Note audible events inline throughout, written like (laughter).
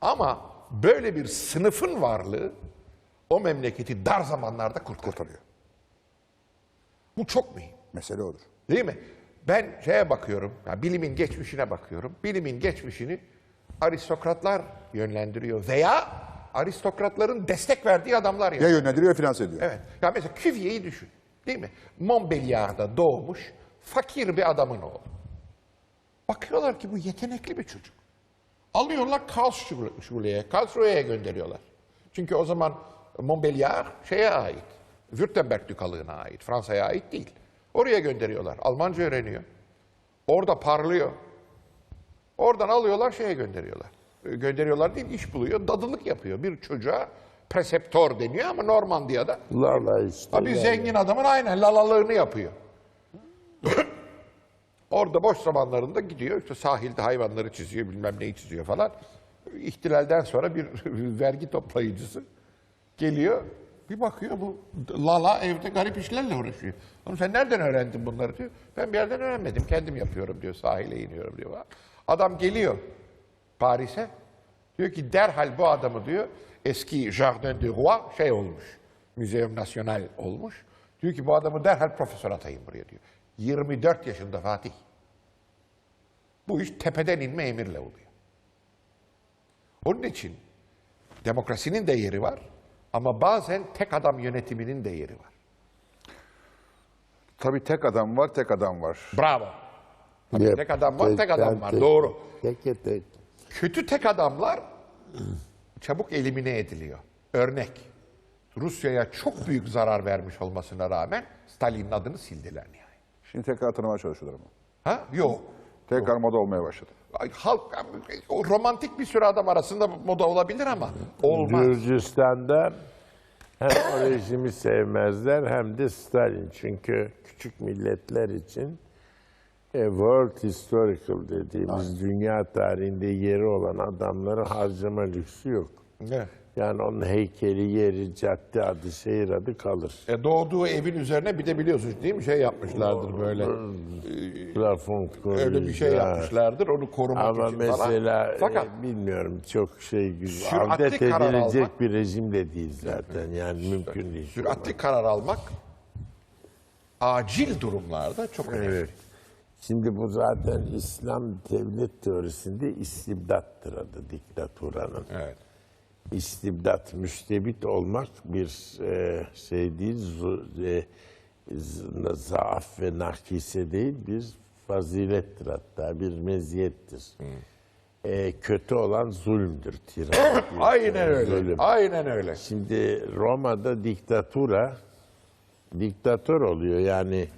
Ama böyle bir sınıfın varlığı o memleketi dar zamanlarda kurtarıyor. Kurtarıyor. Bu çok mühim. Mesele odur. Değil mi? Ben şeye bakıyorum, yani bilimin geçmişine bakıyorum. Bilimin geçmişini aristokratlar yönlendiriyor veya aristokratların destek verdiği adamlar Ya yönlendiriyor ya finanse ediyor. Evet. Ya mesela Cuvier'i düşün. Değil mi? Montbéliard'da doğmuş fakir bir adamın oğlu. Bakıyorlar ki bu yetenekli bir çocuk. Alıyorlar Karlsruhe'ye, Karlsruhe'ye gönderiyorlar. Çünkü o zaman Montbéliard şeye ait. Württemberg dükalığına ait. Fransa'ya ait değil. Oraya gönderiyorlar. Almanca öğreniyor. Orada parlıyor. Oradan alıyorlar şeye gönderiyorlar. E, Gönderiyorlar değil, iş buluyor. Dadılık yapıyor. Bir çocuğa preseptor deniyor ama Normandiya'da Lala işte. Ha, bir yani. zengin adamın aynen lalalığını yapıyor. Orada boş zamanlarında gidiyor işte sahilde hayvanları çiziyor bilmem neyi çiziyor falan. İhtilalden sonra bir (laughs) vergi toplayıcısı geliyor bir bakıyor bu Lala evde garip işlerle uğraşıyor. Oğlum sen nereden öğrendin bunları diyor. Ben bir yerden öğrenmedim kendim yapıyorum diyor sahile iniyorum diyor. Adam geliyor Paris'e diyor ki derhal bu adamı diyor eski Jardin du Roi şey olmuş. Müzeum Nasyonal olmuş. Diyor ki bu adamı derhal profesör atayım buraya diyor. 24 yaşında Fatih. Bu iş tepeden inme emirle oluyor. Onun için demokrasinin de yeri var ama bazen tek adam yönetiminin de yeri var. Tabii tek adam var, tek adam var. Bravo. Tabii Yep. tek adam var, tek adam var. tek- Doğru. Tek tek. Kötü tek adamlar çabuk elimine ediliyor. Örnek. Rusya'ya çok büyük zarar vermiş olmasına rağmen Stalin'in adını sildiler. Şimdi tekrar tanımaya çalışıyorlar ama. Ha? Yok. Tekrar moda olmaya başladı. Ay, Halk, o romantik bir sürü adam arasında moda olabilir ama olmaz. Gürcistan'da hem o rejimi sevmezler hem de Stalin. Çünkü küçük milletler için e, World Historical dediğimiz dünya tarihinde yeri olan adamların harcama lüksü yok. Evet. Yani onun heykeli, yeri, cadde adı, şehir adı kalır. E, doğduğu evin üzerine bir de biliyorsunuz değil mi şey yapmışlardır böyle. Plafon Öyle bir şey yapmışlardır onu korumak Ama için mesela falan. Fakat e, bilmiyorum çok şey Adet karar edilecek almak- bir rejim de değil zaten. Yani mümkün değil. süratli karar almak acil durumlarda çok önemli. Evet. Şimdi bu zaten İslam devlet teorisinde istibdattır adı diktaturanın. Evet. İstibdat, müstebit olmak bir e, şey değil, zu- e, zaaf ve nakise değil, bir fazilettir hatta, bir meziyettir. E, kötü olan zulümdür, tiran. (coughs) Aynen öyle. Zulüm. Aynen öyle. Şimdi Roma'da diktatura diktatör oluyor yani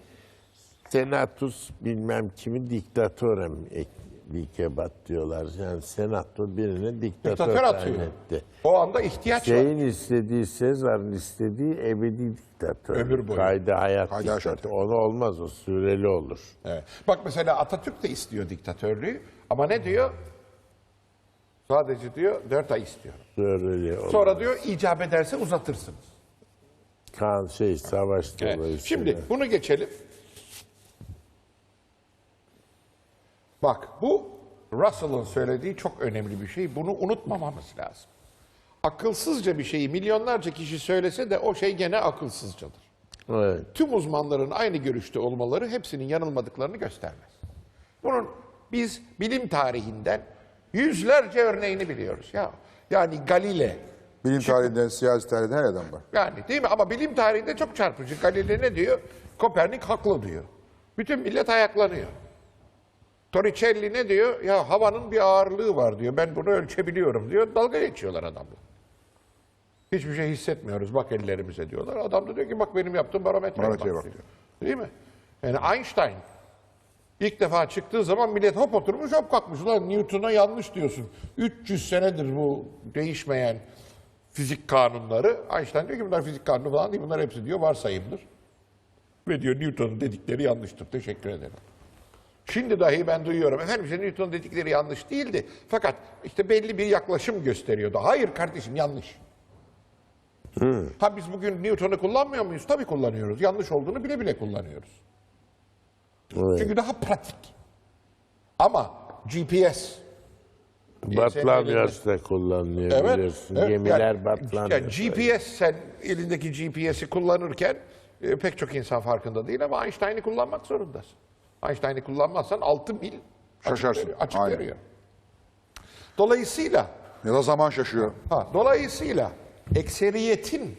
senatus bilmem kimi diktatörem likebat diyorlar. Yani senato birine diktatör, Diktatör atıyor. etti. O anda ihtiyaç var. Şeyin istediği, Sezar'ın istediği ebedi diktatör. Ömür boyu. Kayda hayat Kayda diktatör. Onu olmaz, o süreli olur. Evet. Bak mesela Atatürk de istiyor diktatörlüğü ama ne diyor? Sadece diyor dört ay istiyor. Süreli olur. Sonra diyor icap ederse uzatırsınız. kan şey savaş Evet. dolayısıyla. Şimdi bunu geçelim. Bak bu Russell'ın söylediği çok önemli bir şey. Bunu unutmamamız lazım. Akılsızca bir şeyi milyonlarca kişi söylese de o şey gene akılsızcadır. Evet. Tüm uzmanların aynı görüşte olmaları hepsinin yanılmadıklarını göstermez. Bunun biz bilim tarihinden yüzlerce örneğini biliyoruz. Ya yani Galile Bilim tarihinden, siyasi tarihinden her adam var. yani değil mi? Ama bilim tarihinde çok çarpıcı. Galile ne diyor? Kopernik haklı diyor. Bütün millet ayaklanıyor. Torricelli ne diyor? Ya havanın bir ağırlığı var diyor. Ben bunu ölçebiliyorum diyor. Dalga geçiyorlar adamla. Hiçbir şey hissetmiyoruz. Bak ellerimize diyorlar. Adam da diyor ki bak benim yaptığım barometreye bak, diyor. Değil mi? Yani Einstein ilk defa çıktığı zaman millet hop oturmuş hop kalkmış. Ulan Newton'a yanlış diyorsun. 300 senedir bu değişmeyen fizik kanunları. Einstein diyor ki bunlar fizik kanunu falan değil. Bunlar hepsi diyor varsayımdır. Ve diyor Newton'un dedikleri yanlıştır. Teşekkür ederim. Şimdi dahi ben duyuyorum. Efendim işte Newton'un dedikleri yanlış değildi. Fakat işte belli bir yaklaşım gösteriyordu. Hayır kardeşim yanlış. Ha biz bugün Newton'u kullanmıyor muyuz? Tabii kullanıyoruz. Yanlış olduğunu bile bile kullanıyoruz. Evet. Çünkü daha pratik. Ama GPS Batlamyos da kullanılıyor biliyorsun. Gemiler yani, batlamıyor. yani GPS sen elindeki GPS'i kullanırken e, pek çok insan farkında değil ama Einstein'ı kullanmak zorundasın. Einstein'ı kullanmazsan 6 mil açık Şaşarsın. veriyor. Açık Aynen. veriyor. Dolayısıyla Ya da zaman şaşıyor. Ha, dolayısıyla ekseriyetin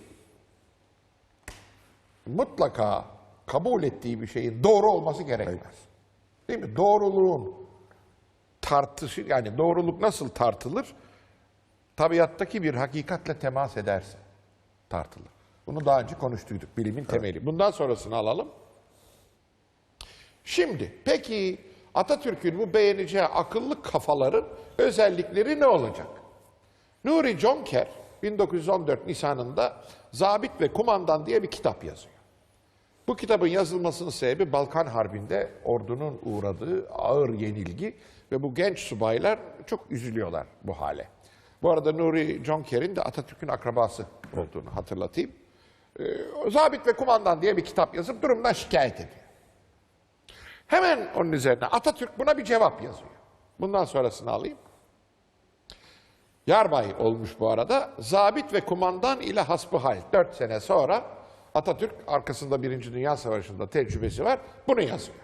mutlaka kabul ettiği bir şeyin doğru olması gerekmez. Değil mi? Doğruluğun tartışı yani doğruluk nasıl tartılır? Tabiattaki bir hakikatle temas ederse tartılır. Bunu daha önce konuştuyduk. Bilimin temeli. Bundan sonrasını alalım. Şimdi peki Atatürk'ün bu beğeneceği akıllı kafaların özellikleri ne olacak? Nuri Jonker 1914 Nisan'ında Zabit ve Kumandan diye bir kitap yazıyor. Bu kitabın yazılmasının sebebi Balkan Harbi'nde ordunun uğradığı ağır yenilgi ve bu genç subaylar çok üzülüyorlar bu hale. Bu arada Nuri Jonker'in de Atatürk'ün akrabası olduğunu hatırlatayım. Ee, Zabit ve Kumandan diye bir kitap yazıp durumdan şikayet ediyor. Hemen onun üzerine Atatürk buna bir cevap yazıyor. Bundan sonrasını alayım. Yarbay olmuş bu arada. Zabit ve kumandan ile hasbihal. Dört sene sonra Atatürk arkasında Birinci Dünya Savaşı'nda tecrübesi var. Bunu yazıyor.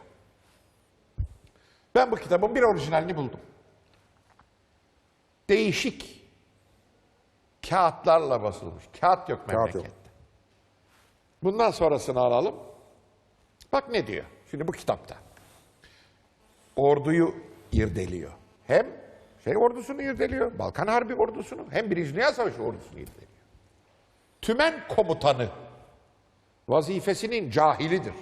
Ben bu kitabın bir orijinalini buldum. Değişik kağıtlarla basılmış. Kağıt yok Kağıt yok. memlekette. Bundan sonrasını alalım. Bak ne diyor şimdi bu kitapta. Orduyu irdeliyor. Hem şey ordusunu irdeliyor, Balkan Harbi ordusunu, hem Birinci Dünya Savaşı ordusunu irdeliyor. Tümen komutanı vazifesinin cahilidir.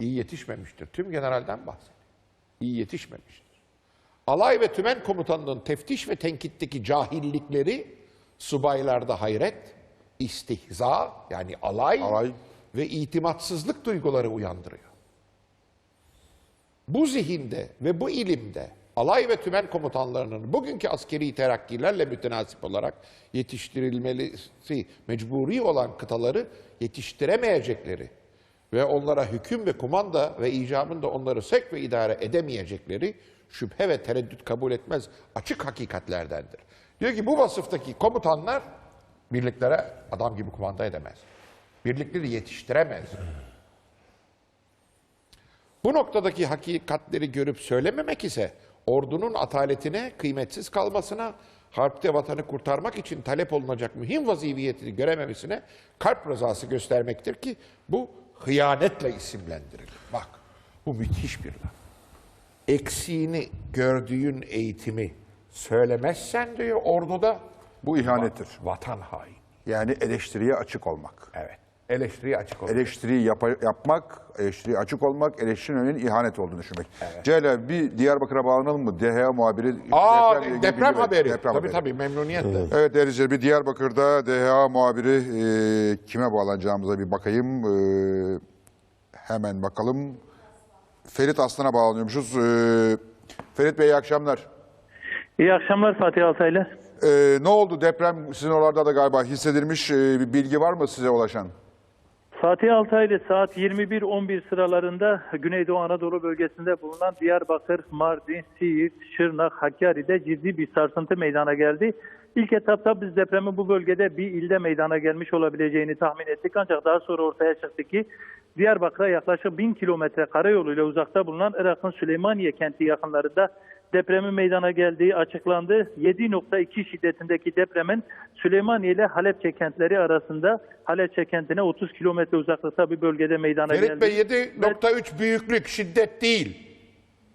İyi yetişmemiştir. Tüm generalden bahsediyor. İyi yetişmemiştir. Alay ve tümen komutanının teftiş ve tenkitteki cahillikleri subaylarda hayret, istihza yani alay, Alay. ve itimatsızlık duyguları uyandırıyor. Bu zihinde ve bu ilimde alay ve tümen komutanlarının bugünkü askeri terakkilerle mütenasip olarak yetiştirilmesi mecburi olan kıtaları yetiştiremeyecekleri ve onlara hüküm ve kumanda ve icabında onları sevk ve idare edemeyecekleri şüphe ve tereddüt kabul etmez açık hakikatlerdendir. Diyor ki bu vasıftaki komutanlar birliklere adam gibi kumanda edemez. Birlikleri yetiştiremez. Bu noktadaki hakikatleri görüp söylememek ise ordunun ataletine, kıymetsiz kalmasına, harpte vatanı kurtarmak için talep olunacak mühim vazifiyetini görememesine kalp rızası göstermektir ki bu hıyanetle isimlendirilir. Bak bu müthiş bir laf. Eksiğini gördüğün eğitimi söylemezsen diyor orduda Bu ihanettir. vatan hain. Yani eleştiriye açık olmak. Evet. Eleştiriye açık olmak. Eleştiriyi yapa- yapmak, eleştiriye açık olmak, eleştirinin önünün ihanet olduğunu düşünmek. Celal bir Diyarbakır'a bağlanalım mı? DHA muhabiri. Aa, deprem, ver- haberi. Deprem tabii haberi. tabii memnuniyetle. Evet değerli izleyiciler, bir Diyarbakır'da DHA muhabiri e, kime bağlanacağımıza bir bakayım. E, hemen bakalım. Ferit Aslan'a bağlanıyormuşuz. E, Ferit Bey iyi akşamlar. İyi akşamlar Fatih Altaylı. E, ne oldu deprem sizin oralarda da galiba hissedilmiş. E, bir bilgi var mı size ulaşan? Fatih Altaylı saat 21.11 sıralarında Güneydoğu Anadolu bölgesinde bulunan Diyarbakır, Mardin, Siirt, Şırnak, Hakkari'de ciddi bir sarsıntı meydana geldi. İlk etapta biz depremin bu bölgede bir ilde meydana gelmiş olabileceğini tahmin ettik. Ancak daha sonra ortaya çıktı ki Diyarbakır'a yaklaşık 1000 kilometre karayoluyla uzakta bulunan Irak'ın Süleymaniye kenti yakınlarında depremin meydana geldiği açıklandı. 7.2 şiddetindeki depremin Süleymaniye ile Halepçe kentleri arasında Halepçe kentine 30 kilometre uzaklıkta bir bölgede meydana Ferit geldi. Bey 7.3 büyüklük, şiddet değil.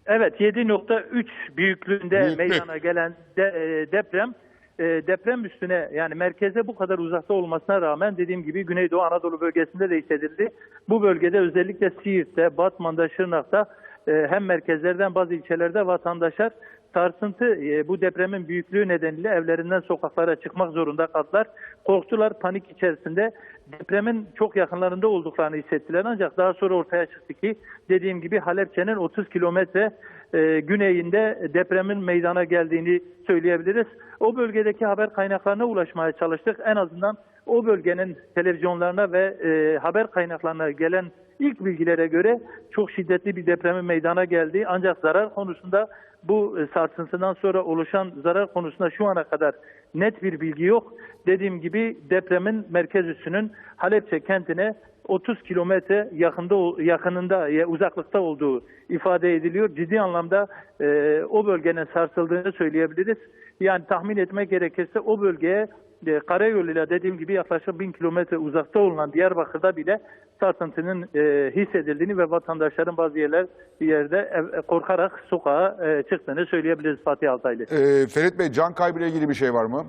Evet 7.3 büyüklüğünde Büyüklük. meydana gelen de- e, deprem e, deprem üstüne yani merkeze bu kadar uzakta olmasına rağmen dediğim gibi Güneydoğu Anadolu bölgesinde de hissedildi. Bu bölgede özellikle Siirt'te, Batman'da, Şırnak'ta hem merkezlerden bazı ilçelerde vatandaşlar sarsıntı e, bu depremin büyüklüğü nedeniyle evlerinden sokaklara çıkmak zorunda kaldılar. Korktular, panik içerisinde depremin çok yakınlarında olduklarını hissettiler. Ancak daha sonra ortaya çıktı ki dediğim gibi Halepçe'nin 30 kilometre e, güneyinde depremin meydana geldiğini söyleyebiliriz. O bölgedeki haber kaynaklarına ulaşmaya çalıştık. En azından o bölgenin televizyonlarına ve e, haber kaynaklarına gelen ilk bilgilere göre çok şiddetli bir depremin meydana geldi. Ancak zarar konusunda bu e, sarsıntısından sonra oluşan zarar konusunda şu ana kadar net bir bilgi yok. Dediğim gibi depremin merkez üssünün Halepçe kentine 30 kilometre yakında yakınında ya uzaklıkta olduğu ifade ediliyor. Ciddi anlamda e, o bölgenin sarsıldığını söyleyebiliriz. Yani tahmin etmek gerekirse o bölgeye e, karayoluyla dediğim gibi yaklaşık 1000 kilometre uzakta olan Diyarbakır'da bile sarsıntının e, hissedildiğini ve vatandaşların bazı yerler yerde e, korkarak sokağa e, çıktığını söyleyebiliriz Fatih Altaylı. Ee, Ferit Bey can kaybıyla ilgili bir şey var mı?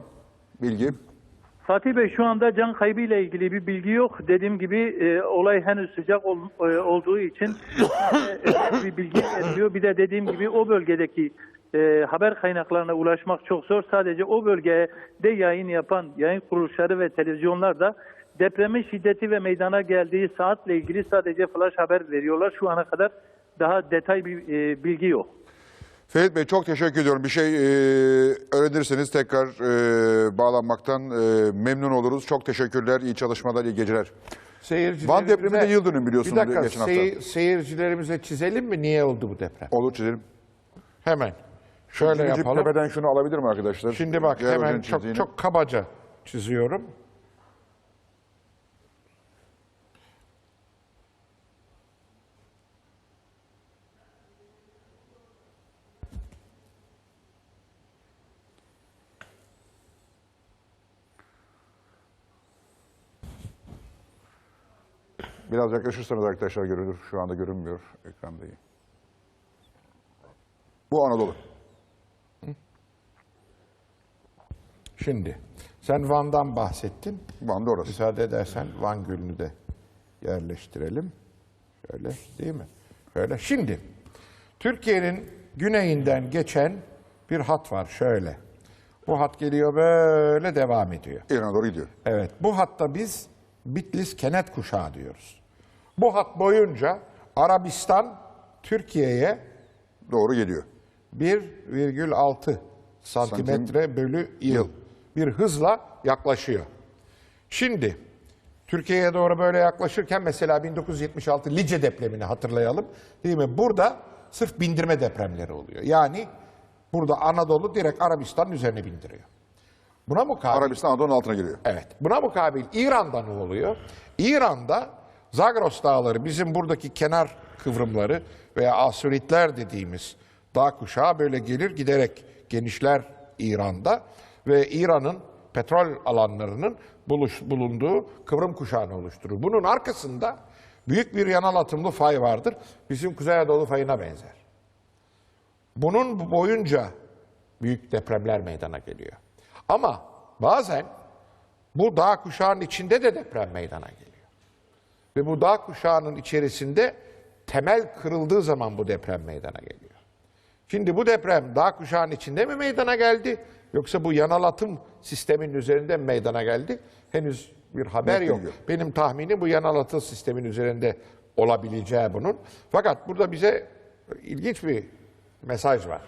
Bilgi. Fatih Bey şu anda can kaybı ile ilgili bir bilgi yok. Dediğim gibi e, olay henüz sıcak ol- e, olduğu için e, bir bilgi vermiyor. Bir de dediğim gibi o bölgedeki e, haber kaynaklarına ulaşmak çok zor. Sadece o bölgede yayın yapan yayın kuruluşları ve televizyonlar da depremin şiddeti ve meydana geldiği saatle ilgili sadece flash haber veriyorlar. Şu ana kadar daha detay bir e, bilgi yok. Ferit Bey çok teşekkür ediyorum. Bir şey e, öğrenirseniz tekrar e, bağlanmaktan e, memnun oluruz. Çok teşekkürler. İyi çalışmalar, iyi geceler. Seyircilerimize- Van depremi de yıl dönümü biliyorsunuz Bir dakika geçen hafta. sey- seyircilerimize çizelim mi niye oldu bu deprem? Olur çizelim. Hemen. Şöyle Birinci yapalım. tepeden şunu alabilir mi arkadaşlar? Şimdi bak Diğer hemen çok çizdiğini. çok kabaca çiziyorum. Biraz yaklaşırsanız arkadaşlar görülür. Şu anda görünmüyor ekranda. Bu Anadolu. Şimdi sen Van'dan bahsettin. Van'da orası. Müsaade edersen Van Gölü'nü de yerleştirelim. Şöyle değil mi? Şöyle. Şimdi Türkiye'nin güneyinden geçen bir hat var şöyle. Bu hat geliyor böyle devam ediyor. İran'a doğru gidiyor. Evet, bu hatta biz Bitlis Kenet Kuşağı diyoruz. Bu hat boyunca Arabistan Türkiye'ye Doğru geliyor. 1,6 santimetre bölü yıl bir hızla yaklaşıyor. Şimdi Türkiye'ye doğru böyle yaklaşırken mesela 1976 Lice depremini hatırlayalım. Değil mi? Burada sırf bindirme depremleri oluyor. Yani burada Anadolu direkt Arabistan'ın üzerine bindiriyor. Buna mukabil Arabistan Anadolu'nun altına giriyor. Evet. Buna mukabil İran'da ne oluyor? İran'da Zagros Dağları bizim buradaki kenar kıvrımları veya Asuritler dediğimiz dağ kuşağı böyle gelir giderek genişler İran'da ve İran'ın petrol alanlarının buluş, bulunduğu kıvrım kuşağını oluşturur. Bunun arkasında büyük bir yanal atımlı fay vardır. Bizim Kuzey Anadolu fayına benzer. Bunun boyunca büyük depremler meydana geliyor. Ama bazen bu dağ kuşağının içinde de deprem meydana geliyor. Ve bu dağ kuşağının içerisinde temel kırıldığı zaman bu deprem meydana geliyor. Şimdi bu deprem dağ kuşağının içinde mi meydana geldi yoksa bu yanal atım sisteminin üzerinde mi meydana geldi? Henüz bir haber yok. yok. Benim tahminim bu yanal atım sistemin üzerinde olabileceği bunun. Fakat burada bize ilginç bir mesaj var.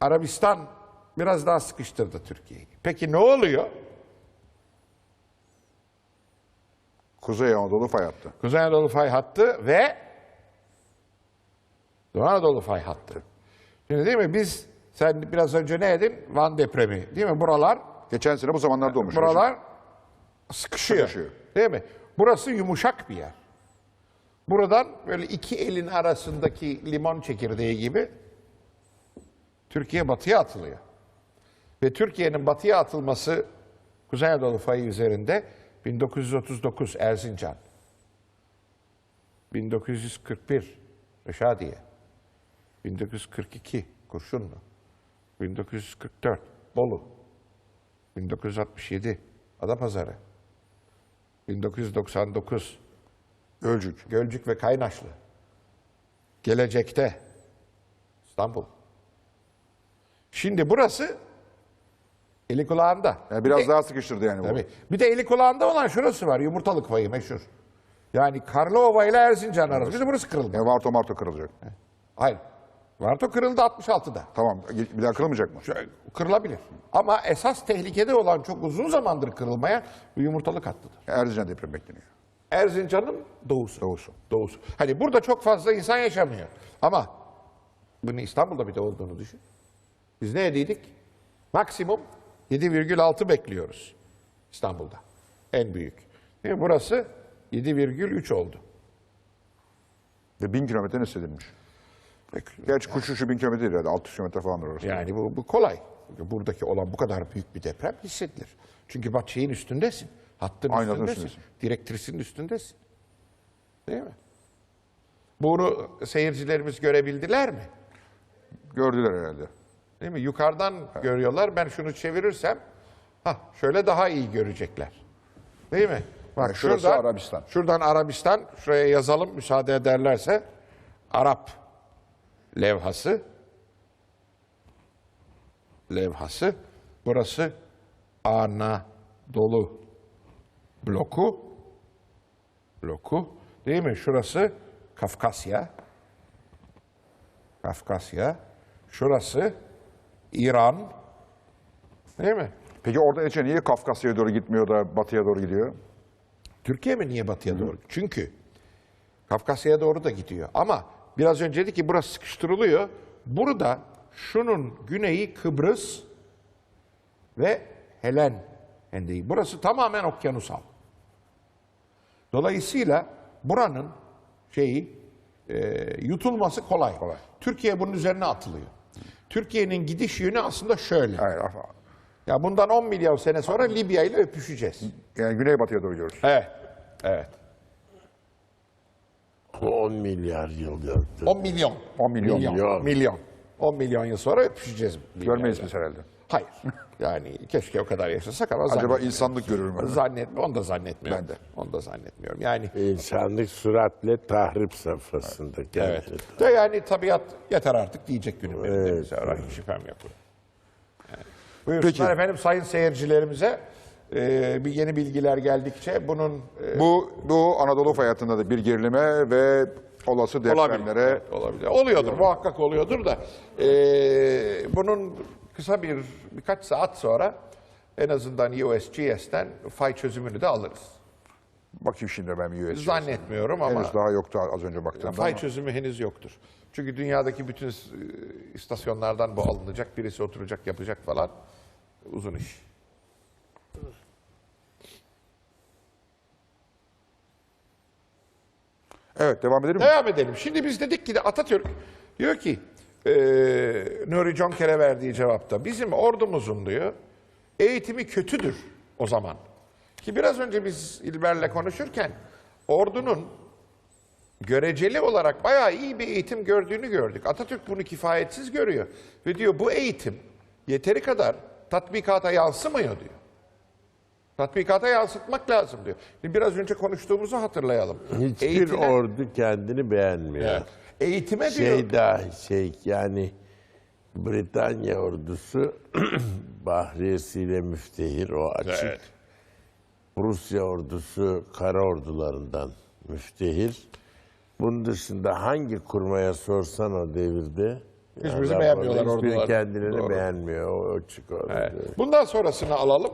Arabistan biraz daha sıkıştırdı Türkiye'yi. Peki ne oluyor? Kuzey Anadolu fay hattı. Kuzey Anadolu fay hattı ve Doğu Anadolu fay hattı. Şimdi değil mi biz sen biraz önce ne dedin? Van depremi değil mi? Buralar Geçen sene bu zamanlarda olmuş. buralar sıkışıyor. Sıkışıyor. Değil mi? Burası yumuşak bir yer. Buradan böyle iki elin arasındaki limon çekirdeği gibi Türkiye batıya atılıyor. Ve Türkiye'nin batıya atılması Kuzey Anadolu fayı üzerinde 1939 Erzincan, 1941 Reşadiye, 1942 Kurşunlu, 1944 Bolu, 1967 Adapazarı, 1999 Gölcük. Gölcük ve Kaynaşlı, gelecekte İstanbul. Şimdi burası eli kulağında. Yani Bir biraz de- daha sıkıştırdı yani bu. Tabii. Bir de eli kulağında olan şurası var. Yumurtalık fayı meşhur. Yani Karlova ile Erzincan arası. Bir de burası kırıldı. Yani Varto Marto kırılacak. Hayır. Varto kırıldı 66'da. Tamam. Bir daha kırılmayacak mı? Şu- Kırılabilir. Ama esas tehlikede olan çok uzun zamandır kırılmayan bu yumurtalık hattıdır. Erzincan depremi bekleniyor. Erzincan'ın doğusu. Doğusu. Doğusu. Hani burada çok fazla insan yaşamıyor. Ama bunun İstanbul'da bir de olduğunu düşün. Biz ne ediydik? Maksimum 7,6 bekliyoruz İstanbul'da. En büyük. Mi? Burası 7,3 oldu. Ve bin kilometre Gerçi kuş uçuşu bin kilometre değil herhalde. 600 kilometre falan orası. Yani bu, bu kolay. Buradaki olan bu kadar büyük bir deprem hissedilir. Çünkü bak şeyin üstündesin. Hattın Aynı üstündesin. üstündesin. Direktrisinin üstündesin. Değil mi? Bunu seyircilerimiz görebildiler mi? Gördüler herhalde. Değil mi? Yukarıdan görüyorlar. Ben şunu çevirirsem ha şöyle daha iyi görecekler. Değil mi? Bak Evet, şurası şuradan Arabistan. Şuradan Arabistan şuraya yazalım müsaade ederlerse Arap levhası levhası burası Anadolu bloku bloku değil mi? Şurası Kafkasya Kafkasya şurası İran değil mi? Peki orada Ece niye Kafkasya'ya doğru gitmiyor da batıya doğru gidiyor? Türkiye mi niye batıya doğru? Çünkü Kafkasya'ya doğru da gidiyor. Ama biraz önce dedi ki burası sıkıştırılıyor. Burada şunun güneyi Kıbrıs ve Helen hendeyi. Burası tamamen okyanusal. Dolayısıyla buranın şeyi e, yutulması kolay. Türkiye bunun üzerine atılıyor. Türkiye'nin gidiş yönü aslında şöyle. Hayır. Ya bundan 10 milyon sene sonra Libya ile öpüşeceğiz. Yani güneybatıya doğru gidiyoruz. Evet. Evet. Bu 10 milyar yıl gördü. 10 milyon. 10 milyon. Milyon. milyon. 10 milyon yıl sonra öpüşeceğiz. Görmeyiz biz herhalde. Hayır. (laughs) Yani keşke o kadar yaşasak ama Acaba insanlık görür mü? Zannetmiyorum. Onu da zannetmiyorum. Ben de. Onu da zannetmiyorum. Yani İnsanlık süratle tahrip safhasında. evet. kendini. De yani tabiat yeter artık diyecek günü benim. Bize ara- Hiç şüphem yok. Yani. Buyursunlar Peki. efendim sayın seyircilerimize e, bir yeni bilgiler geldikçe bunun e, Bu, bu Anadolu fay hattında da bir gerilime ve olası Olabilir. depremlere Evet, olabilir. Oluyordur, muhakkak oluyordur da e, bunun kısa bir birkaç saat sonra en azından USGS'ten fay çözümünü de alırız. bakayım şimdi ben bir US. Zannetmiyorum ama Henüz daha yoktu az önce baktığımda. fay ama. çözümü henüz yoktur. Çünkü dünyadaki bütün e, istasyonlardan bu alınacak, birisi oturacak, yapacak falan uzun iş. Evet devam edelim mi? Devam edelim. Şimdi biz dedik ki de Atatürk diyor ki e, Nuri Jonker'e verdiği cevapta bizim ordumuzun diyor eğitimi kötüdür o zaman. Ki biraz önce biz İlber'le konuşurken ordunun göreceli olarak bayağı iyi bir eğitim gördüğünü gördük. Atatürk bunu kifayetsiz görüyor. Ve diyor bu eğitim yeteri kadar tatbikata yansımıyor diyor. Tatbikata yansıtmak lazım diyor. Şimdi Biraz önce konuştuğumuzu hatırlayalım. Hiçbir Eğitime- ordu kendini beğenmiyor. Evet. Eğitime diyor. Şey dahi şey yani Britanya ordusu (clears throat) Bahriyesiyle müftehir o açık. Evet. Rusya ordusu kara ordularından müftehir. Bunun dışında hangi kurmaya sorsan o devirde Hiçbirisi adam beğenmiyorlar orada hiçbiri kendilerini Doğru. beğenmiyor. O, o çık orada. Bundan sonrasını alalım.